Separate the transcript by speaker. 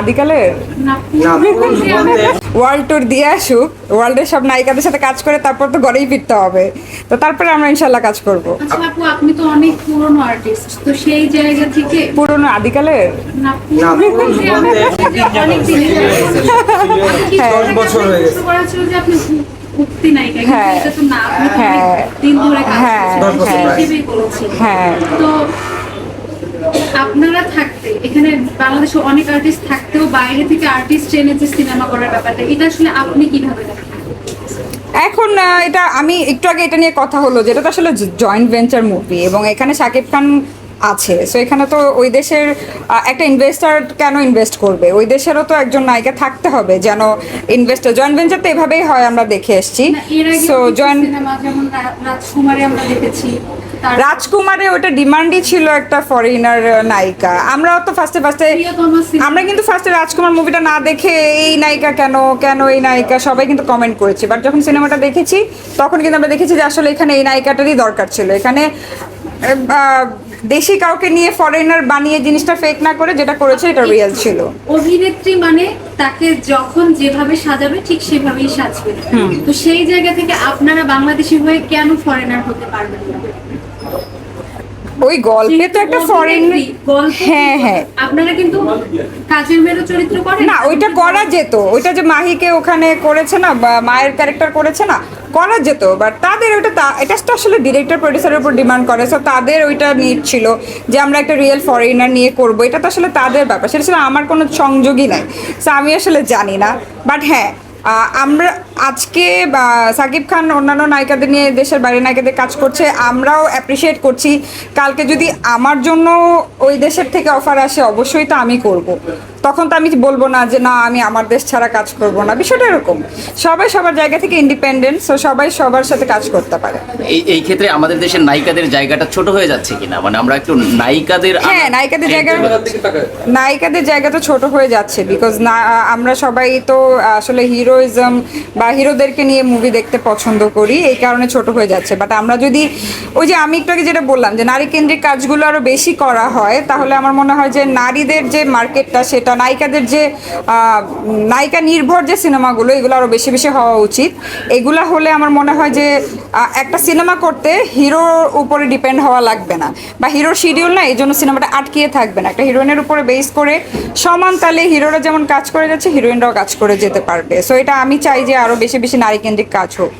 Speaker 1: আদিকালের world tour দিয়ে আসুক ওয়ার্ল্ডের সব নায়িকাদের সাথে কাজ করে তারপর তো ঘরেই ফিরতে হবে। তো তারপরে আমরা ইনশাল্লাহ কাজ করব।
Speaker 2: আচ্ছা আপু আপনি তো অনেক পুরনো আর্টিস্ট তো সেই জায়গা থেকে
Speaker 1: পুরনো আদিকালের হ্যাঁ।
Speaker 3: বছর হয়ে
Speaker 1: হ্যাঁ। হ্যাঁ। হ্যাঁ, হ্যাঁ।
Speaker 2: তো আপনারা থাকতে এখানে বাংলাদেশে অনেক আর্টিস্ট থাকতেও বাইরে থেকে আর্টিস্ট এনে যে সিনেমা করার ব্যাপারটা, এটা আসলে আপনি কীভাবে
Speaker 1: এখন এটা আমি একটু আগে এটা নিয়ে কথা হলো, যেটা তো আসলে জয়েন্ট ভেঞ্চার মুভি এবং এখানে শাকিব খান আছে। সো এখানে তো ওই দেশের একটা ইনভেস্টার কেন ইনভেস্ট করবে? ওই দেশেরও তো একজন নায়িকা থাকতে হবে যেন ইনভেস্টার জয়েন্ট ভেঞ্চার তো এভাবেই হয় আমরা দেখে এসেছি। সো জয়েন্ট
Speaker 2: রাজকুমারে আমরা দেখেছি
Speaker 1: রাজকুমারে ওটা ডিমান্ডই ছিল একটা ফরেনার নায়িকা। আমরাও তো ফার্স্টে ফার্স্টে আমরা কিন্তু ফার্স্টে রাজকুমার মুভিটা না দেখে এই নায়িকা কেন কেন এই নায়িকা সবাই কিন্তু কমেন্ট করেছি। বাট যখন সিনেমাটা দেখেছি তখন কিন্তু আমরা দেখেছি যে আসলে এখানে এই নায়িকাটারই দরকার ছিল। এখানে দেশি কাউকে নিয়ে ফরেনার বানিয়ে জিনিসটা ফেক না করে যেটা করেছে এটা রিয়েল ছিল।
Speaker 2: অভিনেত্রী মানে তাকে যখন যেভাবে সাজাবে ঠিক সেভাবেই সাজবে। তো সেই জায়গা থেকে আপনারা বাংলাদেশি হয়ে কেন ফরেনার হতে পারবেন না?
Speaker 1: ওই গল্পে তো একটা ফরেন হ্যাঁ হ্যাঁ।
Speaker 2: আপনারা কিন্তু কাজের মেরো চরিত্র করেন।
Speaker 1: না ওইটা করা যেত। ওইটা যে মাহিকে ওখানে করেছে না বা মায়ের ক্যারেক্টার করেছে না, করা যেত। বাট তাদের ওইটা এটা তো আসলে ডিরেক্টর প্রডিউসারের উপর ডিমান্ড করে। সো তাদের ওইটা নিড ছিল যে আমরা একটা রিয়েল ফরেনার নিয়ে করব। এটা তো আসলে তাদের ব্যাপার। সেটা ছিল আমার কোনো সংযোগই নাই। সো আমি আসলে জানি না। বাট হ্যাঁ আমরা আজকে সাকিব খান অন্যান্য নায়িকাদের নিয়ে দেশের বাইরে নায়িকাদের কাজ করছে আমরাও অ্যাপ্রিসিয়েট করছি। কালকে যদি আমার জন্য ওই দেশের থেকে অফার আসে অবশ্যই তো আমি করব। তখন তো আমি বলব না যে না আমি আমার দেশ ছাড়া কাজ করব না। বিষয়টা এরকম। সবাই সবার জায়গা থেকে ইন্ডিপেন্ডেন্ট সো সবাই সবার সাথে কাজ করতে পারে।
Speaker 4: এই এই ক্ষেত্রে আমাদের দেশের নায়িকাদের জায়গাটা ছোট হয়ে যাচ্ছে কিনা? মানে আমরা একটু নায়িকাদের
Speaker 1: হ্যাঁ নায়িকাদের জায়গা নায়িকাদের জায়গা তো ছোট হয়ে যাচ্ছে বিকজ না আমরা সবাই তো আসলে হিরোইজম বা হিরোদেরকে নিয়ে মুভি দেখতে পছন্দ করি, এই কারণে ছোট হয়ে যাচ্ছে। বাট আমরা যদি, ওই যে আমি একটু আগে যেটা বললাম যে নারী কেন্দ্রিক কাজগুলো আরও বেশি করা হয়, তাহলে আমার মনে হয় যে নারীদের যে মার্কেটটা সেটা, নায়িকাদের যে নায়িকা নির্ভর যে সিনেমাগুলো, এগুলো আরও বেশি বেশি হওয়া উচিত। এগুলা হলে আমার মনে হয় যে একটা সিনেমা করতে হিরোর উপরে ডিপেন্ড হওয়া লাগবে না। বা হিরোর শিডিউল না, এই জন্য সিনেমাটা আটকিয়ে থাকবে না। একটা হিরোইনের উপরে বেস করে সমান তালে হিরোরা যেমন কাজ করে যাচ্ছে হিরোইনরাও কাজ করে যেতে পারবে। সো এটা আমি চাই যে আরও বেশি বেশি নারী কেন্দ্রিক কাজ হোক।